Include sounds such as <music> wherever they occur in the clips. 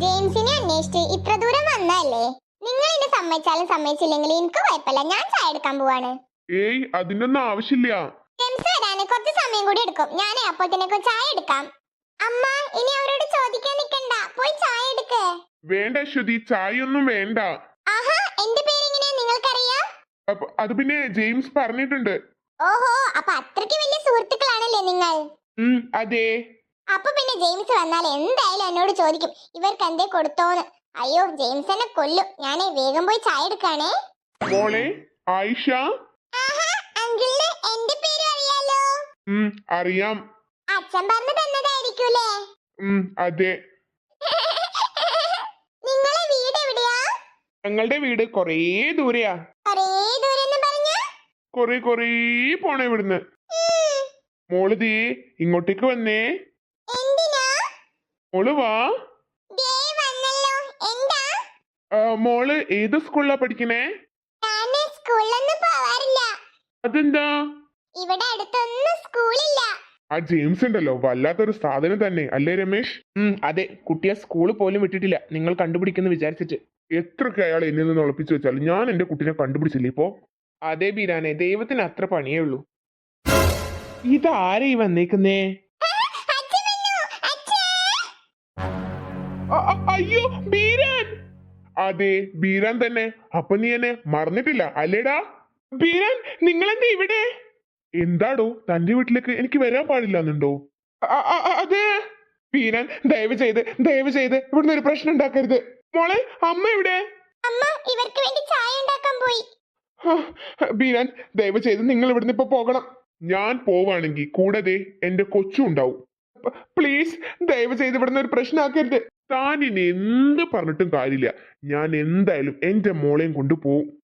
ജെയിംസിനെ അന്വേഷിച്ച് ഇത്ര ദൂരം വന്നല്ലേ നിങ്ങൾ എന്നെ സമ്മതിച്ചാലും സമ്മതിച്ചില്ലെങ്കിലും എനിക്ക് കുഴപ്പമില്ല. ഞാൻ ചായ എടുക്കാൻ പോവാണ്. ഏയ് അതിനൊന്നും ആവശ്യമില്ല. ജെയിംസ് വരാന് കുറച്ച് സമയം കൂടി എടുക്കും. ഞാൻ അപ്പോഴത്തേക്ക് ചായ എടുക്കാം. അമ്മ ഇനി അവരോട് ചോദിക്കാൻ നിൽക്കണ്ട. പോയി ചായ എടുക്ക്. വേണ്ട അശ്വതി ചായയൊന്നും വേണ്ട. ആഹാ എന്റെ പേര് എങ്ങനെയാ നിങ്ങൾക്കറിയാം? അത് പിന്നെ ജെയിംസ് പറഞ്ഞിട്ടുണ്ട്. ഓഹോ അപ്പൊ അത്രയ്ക്ക് വലിയ സുഹൃത്തുക്കളാണല്ലേ നിങ്ങൾ? അതെ. അപ്പൊ പിന്നെ ജെയിംസ് വന്നാൽ എന്തായാലും എന്നോട് ചോദിക്കും ഇവർക്ക് എന്തേ കൊടുത്തോന്ന്? അയ്യോ ജെയിംസ് എന്നെ കൊല്ലും. ഞാനേ വേഗം പോയി ചായ എടുക്കാണേ. മോളെ ആയിഷ. അങ്കിളിന് എന്റെ പേര് അറിയാലോ? അറിയാം. അച്ഛൻ പറഞ്ഞു തന്നതായിരിക്കൂലേ? അതെ. <laughs> നിങ്ങളെ വീട് എവിടെയാ? ഞങ്ങളുടെ വീട് കൊറേ ദൂരെയാ. ഒരേ ദൂരെന്ന് പറഞ്ഞാ? കൊറേ കൊറേ പോണേ ഇവിടുന്ന്. മോൾ ദേ ഇങ്ങോട്ടേക്ക് വന്നേ. മോൾ വാ. ദേ വന്നല്ലോ. എന്താ? മോൾ ഏത് സ്കൂളിലാ പഠിക്കണേ? അതെന്താ? ഇവിടെ അടുത്തൊന്നും സ്കൂളില്ല. ആ ജെയിംസ് ഉണ്ടല്ലോ. വല്ലാത്തൊരു സാധനം തന്നെ. അല്ലേ രമേശ്? ഉം, അതെ. കുട്ടിയെ സ്കൂളിൽ പോലും വിട്ടിട്ടില്ല. നിങ്ങൾ കണ്ടുപിടിക്കുന്നു വിചാരിച്ചിട്ട്. എത്രയൊക്കെ അയാൾ എന്നിൽ നിന്ന് ഉളപ്പിച്ചു വെച്ചാലും ഞാൻ എന്റെ കുട്ടീനെ കണ്ടുപിടിച്ചില്ല ഇപ്പോ? അതെ ബീരാനെ. ദൈവത്തിന് അത്ര പണിയേ ഉള്ളൂ. ഇതാരെ വന്നേക്കുന്നേ? അയ്യോ ബീരാൻ. അതെ ബീരാൻ തന്നെ. അപ്പൊ നീ എന്നെ മറന്നിട്ടില്ല അല്ലേടാ? ബീരാൻ നിങ്ങളെന്താ ഇവിടെ? എന്താടോ തന്റെ വീട്ടിലേക്ക് എനിക്ക് വരാൻ പാടില്ലെന്നുണ്ടോ? അതെ. ബീരാൻ ദയവ് ചെയ്ത് ദയവ് ചെയ്ത് ഇവിടുന്ന് ഒരു പ്രശ്നം ഉണ്ടാക്കരുത്. മോളെ അമ്മ ഇവിടെ അമ്മ ഇവർക്ക് വേണ്ടി ചായ ഉണ്ടാക്കാൻ പോയി. ബീരാൻ ദയവ് ചെയ്ത് നിങ്ങൾ ഇവിടുന്ന് ഇപ്പൊ പോകണം. ഞാൻ പോവാണെങ്കിൽ കൂടാതെ എന്റെ കൊച്ചും ഉണ്ടാവും. പ്ലീസ് ദയവ് ചെയ്ത് ഇവിടുന്ന് ഒരു പ്രശ്നമാക്കരുത് താൻ ഇനി എന്ത് പറഞ്ഞിട്ടും കാര്യമില്ല. ഞാൻ എന്തായാലും എന്റെ മോളെയും കൊണ്ട് പോവും.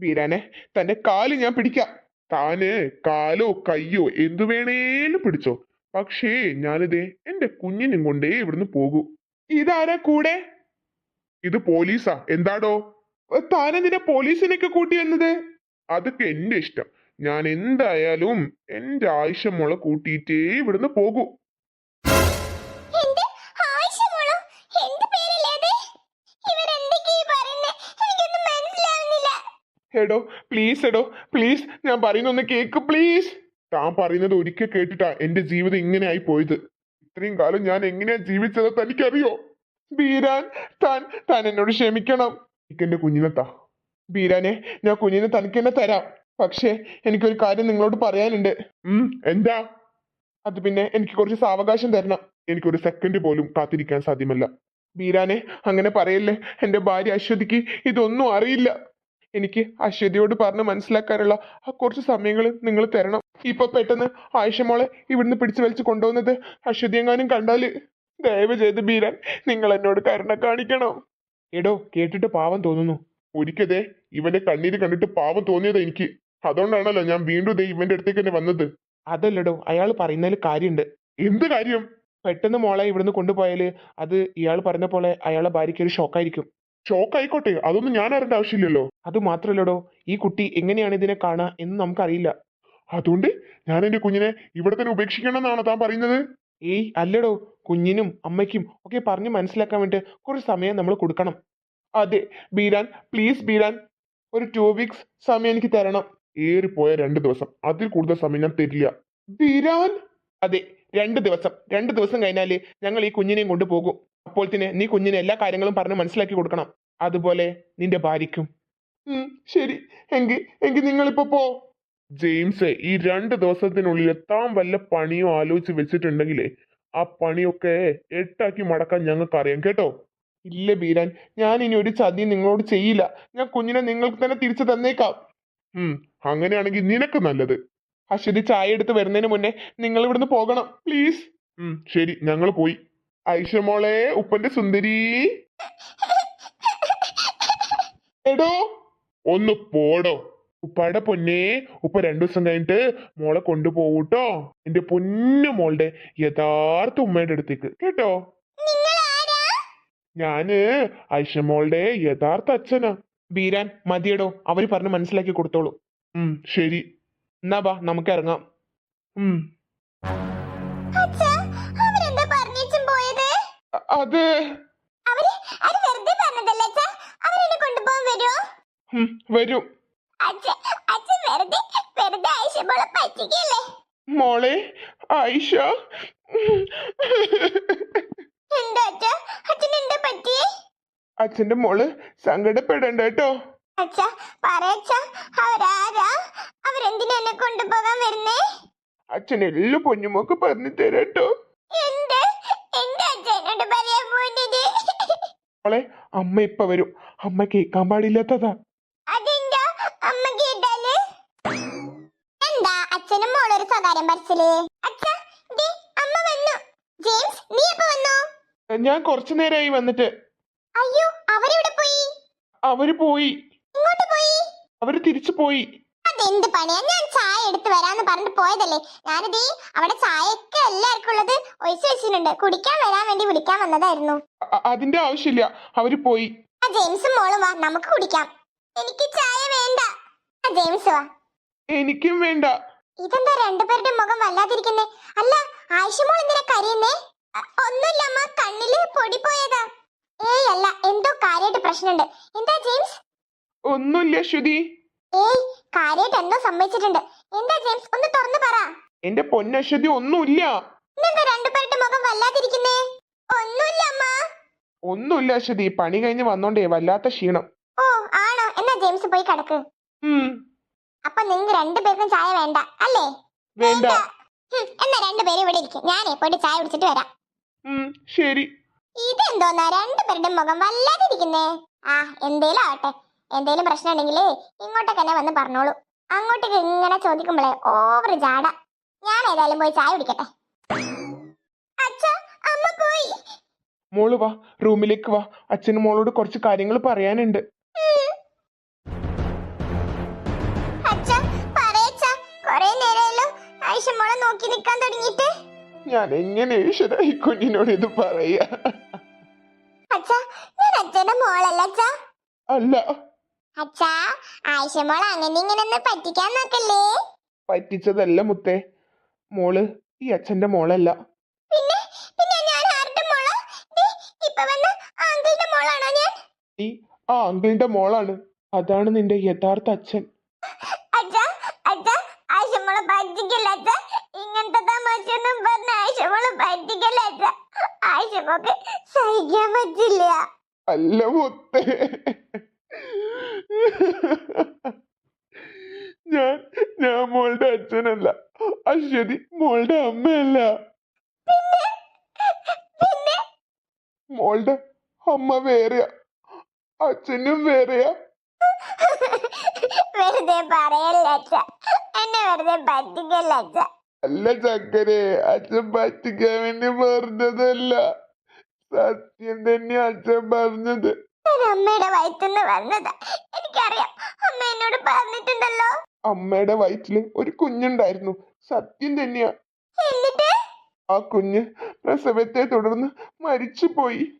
ബീരാനെ തന്റെ കാൽ ഞാൻ പിടിക്കാം. താന് കാലോ കയ്യോ എന്തു വേണേലും പിടിച്ചോ. പക്ഷേ ഞാനിതേ എന്റെ കുഞ്ഞിനും കൊണ്ടേ ഇവിടുന്ന് പോകൂ. ഇതാരാ കൂടെ? ഇത് പോലീസാ. എന്താടോ? താനെന്തിനാ പോലീസിനൊക്കെ കൂട്ടി വന്നത്? അതൊക്കെ എന്റെ ഇഷ്ടം. ഞാൻ എന്തായാലും എന്റെ ആയിഷ മോളെ കൂട്ടിയിട്ടേ ഇവിടുന്ന് പോകൂ. എടോ പ്ലീസ് എടോ പ്ലീസ് ഞാൻ പറയുന്നൊന്ന് കേക്ക് പ്ലീസ് താൻ പറയുന്നത് ഒരിക്കൽ കേട്ടിട്ടാ എന്റെ ജീവിതം ഇങ്ങനെ ആയി പോയത്. ഇത്രയും കാലം ഞാൻ എങ്ങനെയാ ജീവിച്ചത് തനിക്കറിയോ? ബീരാൻ താൻ താൻ എന്നോട് ക്ഷമിക്കണം. എനിക്ക് എന്റെ കുഞ്ഞിനെ താ. ബീരാനെ ഞാൻ കുഞ്ഞിനെ തനിക്ക് തന്നെ തരാം. പക്ഷേ എനിക്കൊരു കാര്യം നിങ്ങളോട് പറയാനുണ്ട്. ഉം. എന്താ? അത് പിന്നെ എനിക്ക് കുറച്ച് സാവകാശം തരണം. എനിക്കൊരു സെക്കൻഡ് പോലും കാത്തിരിക്കാൻ സാധ്യമല്ല. ബീരാനെ അങ്ങനെ പറയല്ലേ? എന്റെ ഭാര്യ അശ്വതിക്ക് ഇതൊന്നും അറിയില്ല. എനിക്ക് അശ്വതിയോട് പറഞ്ഞ് മനസ്സിലാക്കാനുള്ള ആ കുറച്ച് സമയങ്ങൾ നിങ്ങൾ തരണം. ഇപ്പൊ പെട്ടെന്ന് ആയിഷ മോളെ ഇവിടുന്ന് പിടിച്ചു വലിച്ചു കൊണ്ടുവന്നത് അശ്വതി എങ്ങാനും കണ്ടാൽ? ദയവ് ചെയ്ത് ബീരാൻ നിങ്ങൾ എന്നോട് കരുണ കാണിക്കണം. എടോ കേട്ടിട്ട് പാവം തോന്നുന്നു. ഒരിക്കതേ ഇവന്റെ കണ്ണീര് കണ്ടിട്ട് പാവം തോന്നിയത് എനിക്ക്. അതുകൊണ്ടാണല്ലോ ഞാൻ വീണ്ടും ദേ ഇവന്റെ അടുത്തേക്ക് തന്നെ വന്നത്. അതല്ലടോ അയാൾ പറയുന്നതിൽ കാര്യമുണ്ട്. എന്ത് കാര്യം? പെട്ടെന്ന് മോളെ ഇവിടുന്ന് കൊണ്ടുപോയാൽ അത് ഇയാൾ പറഞ്ഞ പോലെ അയാളെ ഭാര്യയ്ക്ക് ഒരു ഷോക്കായിരിക്കും. ഷോക്ക് ആയിക്കോട്ടെ അതൊന്നും ഞാൻ അറിയേണ്ട ആവശ്യമില്ലല്ലോ. അത് മാത്രല്ലടോ ഈ കുട്ടി എങ്ങനെയാണ് ഇതിനെ കാണുക എന്ന് നമുക്കറിയില്ല. അതുകൊണ്ട് ഞാൻ എന്റെ കുഞ്ഞിനെ ഇവിടെ തന്നെ ഉപേക്ഷിക്കണം എന്നാണ് താൻ പറയുന്നത്? ഏയ് അല്ലടോ കുഞ്ഞിനും അമ്മയ്ക്കും ഒക്കെ പറഞ്ഞ് മനസ്സിലാക്കാൻ വേണ്ടി കുറച്ച് സമയം നമ്മൾ കൊടുക്കണം. അതെ ബീരാൻ പ്ലീസ് ബീരാൻ ഒരു ടു വീക്സ് സമയം എനിക്ക് തരണം. ഏറിപ്പോയ രണ്ട് ദിവസം. അതിൽ കൂടുതൽ സമയം ഞാൻ തരില്ല. ബീരാൻ അതെ രണ്ട് ദിവസം. രണ്ട് ദിവസം കഴിഞ്ഞാൽ ഞങ്ങൾ ഈ കുഞ്ഞിനെയും കൊണ്ടുപോകും അപ്പോൾ തന്നെ നീ കുഞ്ഞിനെ എല്ലാ കാര്യങ്ങളും പറഞ്ഞ് മനസ്സിലാക്കി കൊടുക്കണം. അതുപോലെ നിന്റെ ഭാര്യയ്ക്കും. ശരി. എങ്കിൽ എങ്കിൽ നിങ്ങളിപ്പോ പോ. ജെയിംസ് ഈ രണ്ട് ദിവസത്തിനുള്ളിൽ താൻ വല്ല പണിയോ ആലോചിച്ച് വെച്ചിട്ടുണ്ടെങ്കിലേ ആ പണിയൊക്കെ എട്ടാക്കി മടക്കാൻ ഞങ്ങൾക്ക് അറിയാം കേട്ടോ? ഇല്ല ബീരാൻ ഞാൻ ഇനി ഒരു ചതി നിങ്ങളോട് ചെയ്യില്ല. ഞാൻ കുഞ്ഞിനെ നിങ്ങൾക്ക് തന്നെ തിരിച്ചു തന്നേക്കാം. അങ്ങനെയാണെങ്കിൽ നിനക്ക് നല്ലത്. അശ്വതി ചായ എടുത്ത് വരുന്നതിന് മുന്നേ നിങ്ങൾ ഇവിടുന്ന് പോകണം പ്ലീസ് ഉം ശരി ഞങ്ങൾ പോയി. ഐഷ മോളെ ഉപ്പന്റെ സുന്ദരി. എടോ ഒന്ന് പോടോ. ഉപ്പാടെ പൊന്നെ ഉപ്പ രണ്ടു ദിവസം കഴിഞ്ഞിട്ട് മോളെ കൊണ്ടുപോകൂട്ടോ. എന്റെ പൊന്നു മോളുടെ യഥാർത്ഥ ഉമ്മയുടെ അടുത്തേക്ക് കേട്ടോ? ഞാൻ ഐഷ മോളുടെ യഥാർത്ഥ അച്ഛനാ. ബീരാൻ മതിയടോ. അവർ പറഞ്ഞ് മനസ്സിലാക്കി കൊടുത്തോളൂ. ഉം ശരി. എന്നാ വാ നമുക്ക് ഇറങ്ങാം ഉം അത് വരും. മോളെ ആയിഷ. അച്ഛന്റെ മോൾ സങ്കടപ്പെടണ്ട കേട്ടോ. അച്ഛാ പറയച്ചാ എന്നെ കൊണ്ടുപോകാൻ വരുന്നേ? അച്ഛൻ എല്ലാം പൊന്നുമൊക്കെ പറഞ്ഞു തരാട്ടോ. എന്ത്? പറയാൻ മോളെ അമ്മ ഇപ്പൊ വരും. അമ്മ കേൾക്കാൻ പാടില്ലാത്തതാ. അതെന്താ? അമ്മ കേട്ടാൽ? എന്താ അച്ഛനും മോളൊരു സ്വകാര്യം പറച്ചിൽ അച്ഛാ ദേ അമ്മ വന്നു. ജെയിംസ് നീ എപ്പോ വന്നു? ഞാൻ കുറച്ചു നേരമായി വന്നിട്ട്. അയ്യോ അവരെവിടെ പോയി? അവർ പോയി. ഇങ്ങോട്ട് പോയി? അവർ തിരിച്ചു പോയി. അതെന്ത് പണിയാ? ഞാൻ ചായ എടുത്ത് വരാന്ന് പറഞ്ഞിട്ട് പോയതല്ലേ. ഞാനിതേ അവിടെ ചായയൊക്കെ എല്ലാവർക്കും ഉള്ളത് ഒഴിച്ചു വെച്ചിട്ടുണ്ട്. കുടിക്കാൻ വരാൻ വേണ്ടി വിളിക്കാൻ വന്നതായിരുന്നു. അ- അതിന്റെ ആവശ്യമില്ല. അവർ പോയി. ആ ജെയിംസും മോളും വാ. നമുക്ക് കുടിക്കാം. എനിക്ക് ചായ വേണ്ട. ആ ജെയിംസ് വാ. എനിക്കും വേണ്ട. ഇതെന്താ രണ്ടുപേരുടെ മുഖം വല്ലാതിരിക്കുന്നേ? അല്ല ആയിഷമോൾ എന്തിനാ കരയുന്നേ? അ- ഒന്നുമില്ല അമ്മ കണ്ണിൽ പൊടി പോയതാ. ഏയ് അല്ല എന്തോ കാര്യമായിട്ട് പ്രശ്നമുണ്ട്. എന്താ ജെയിംസ്? ഒന്നുമില്ല ശ്രുതി. ഏയ് കാര്യമായിട്ട് എന്തോ സംഭവിച്ചിട്ടുണ്ട് എന്താ ജെയിംസ്? ഒന്ന് തുറന്നു പറ. എന്റെ പൊന്നശ്വതി ഒന്നുമില്ല. മുഖം വല്ലാതിരിക്കുന്നേ? ഒന്നുമില്ല അമ്മ. ഒന്നുമില്ല അശ്വതി. പണി കഴിഞ്ഞ് വന്നോണ്ടേ വല്ലാത്ത ക്ഷീണം. ഓ ആണോ? എന്നാ ജെയിംസ് പോയി കിടക്ക്. ഉം. അപ്പൊ നിങ്ങക്ക് രണ്ടുപേർക്കും ചായ വേണ്ട അല്ലേ? വേണ്ട. ഹും, എന്നാ രണ്ടുപേരും ഇവിടെ ഇരിക്കും. ഞാനേ പോയിട്ട് ചായ കുടിച്ചിട്ട് വരാം. ഉം ശരി. ഇതെന്തോന്നാ? രണ്ടുപേരുടെ മുഖം വല്ലാതിരിക്കുന്നേ. ആ എന്തേലും ആവട്ടെ. എന്തേലും പ്രശ്നം ഉണ്ടെങ്കിലേ ഇങ്ങോട്ടൊക്കെ തന്നെ വന്ന് പറഞ്ഞോളൂ. അങ്ങോട്ടേക്ക് ഇങ്ങനെ ചോദിക്കുമ്പോഴേ ഓവർ ജാട. ഞാൻ ഏതായാലും പോയി ചായ കുടിക്കട്ടെ. അമ്മ പോയി. മോൾ വാ റൂമിലേക്ക് വാ. അച്ഛനും മോളോട് കുറച്ച് കാര്യങ്ങൾ പറയാനുണ്ട്. നോക്കി നിൽക്കാൻ തുടങ്ങിയിട്ട്. ഞാൻ എങ്ങനെ ഈശ്വര ഈ കുഞ്ഞിനോട് ഇത് പറയാ? മോളല്ല അച്ഛാ? അല്ല. അച്ഛാ ആയിഷ മോൾ അങ്ങനെ ഇങ്ങനെ പറ്റിക്കാൻ നോക്കല്ലേ? പറ്റിച്ചതല്ല മുത്തേ. മോൾ ഈ അച്ഛന്റെ മോളല്ല. പിന്നെ പിന്നെ ഞാൻ ആരുടെ മോളാ? ഇപ്പൊ വന്ന ആങ്കിളുടെ മോളാണോ ഞാൻ? നീ ആ അങ്കിളിന്റെ മോളാണ്. അതാണ് നിന്റെ യഥാർത്ഥ അച്ഛൻ. അല്ല മുത്തേ. ഞാൻ ഞാൻ മോളുടെ അച്ഛനല്ല അശ്വതി മോളുടെ അമ്മയല്ല. മോളുടെ അമ്മ വേറെയാ അച്ഛനും വേറെയാ. വെറുതെ പറയല്ല എന്നെ വെറുതെ പറ്റിക്കല്ല അല്ല ചക്കരെ അച്ഛൻ പറ്റിക്കാൻ വേണ്ടി പറഞ്ഞതല്ല. സത്യം തന്നെ അച്ഛൻ പറഞ്ഞത്. ഞാൻ അമ്മയുടെ നിന്ന് വന്നതാ. എനിക്കറിയാം. അമ്മ എന്നോട് പറഞ്ഞിട്ടുണ്ടല്ലോ. അമ്മയുടെ വയറ്റിൽ ഒരു കുഞ്ഞുണ്ടായിരുന്നു. സത്യം തന്നെയാ. എന്നിട്ട്? ആ കുഞ്ഞ് പ്രസവത്തെ തുടർന്ന് മരിച്ചുപോയി. പോയി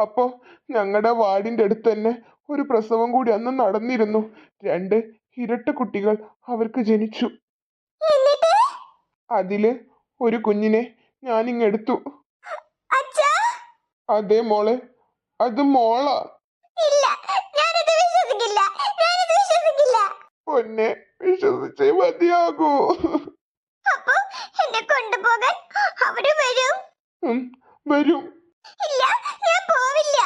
അപ്പോ? ഞങ്ങളുടെ വാർഡിന്റെ അടുത്ത് തന്നെ ഒരു പ്രസവം കൂടി അന്ന് നടന്നിരുന്നു. രണ്ട് ഇരട്ട കുട്ടികൾ അവർക്ക് ജനിച്ചു. അതിൽ ഒരു കുഞ്ഞിനെ ഞാനിങ്ങെടുത്തു അതേ മോളെ അത് മോളാ. ഇല്ല ഞാനത് വിശ്വസിക്കില്ല ഞാനത് വിശ്വസിക്കില്ല. പൊന്നെ വിശ്വസിച്ചേ മതിയാകൂ. അപ്പൊ എന്നെ കൊണ്ടുപോകാൻ അവിടെ വരും? വരും. ഇല്ല ഞാൻ പോവില്ല.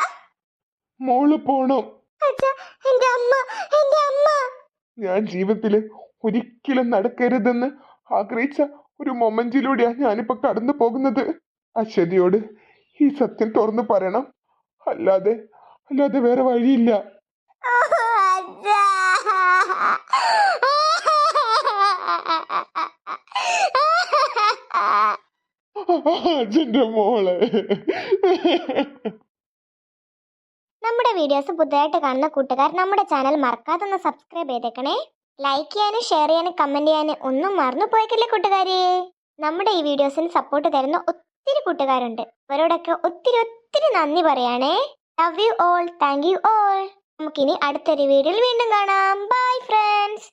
മോൾ പോണം. അച്ഛാ എന്റെ അമ്മ എന്റെ അമ്മ. ഞാൻ ജീവിതത്തിൽ ഒരിക്കലും നടക്കരുതെന്ന് ആഗ്രഹിച്ച ഒരു മൊമെന്റിലൂടെയാണ് ഞാനിപ്പോ കടന്നു പോകുന്നത് അശ്വതിയോട് ഈ സത്യം തുറന്നു പറയണം. അല്ലാതെ അല്ലാതെ വേറെ വഴിയില്ല. നമ്മുടെ വീഡിയോസ് പുതുതായിട്ട് കാണുന്ന കൂട്ടുകാർ നമ്മുടെ ചാനൽ മറക്കാതെ ഒന്ന് സബ്സ്ക്രൈബ് ചെയ്തേക്കണേ. ലൈക്ക് ചെയ്യാനും ഷെയർ ചെയ്യാനും കമന്റ് ചെയ്യാനും ഒന്നും മറന്നു പോയേക്കല്ലേ കൂട്ടുകാരെ. നമ്മുടെ ഈ വീഡിയോസിന് സപ്പോർട്ട് തരുന്ന ഒത്തിരി കൂട്ടുകാരുണ്ട്. അവരോടൊക്കെ ഒത്തിരി ഒത്തിരി നന്ദി പറയണേ. Love you all thank you all നമുക്കിനി അടുത്തൊരു വീഡിയോയിൽ വീണ്ടും കാണാം. Bye friends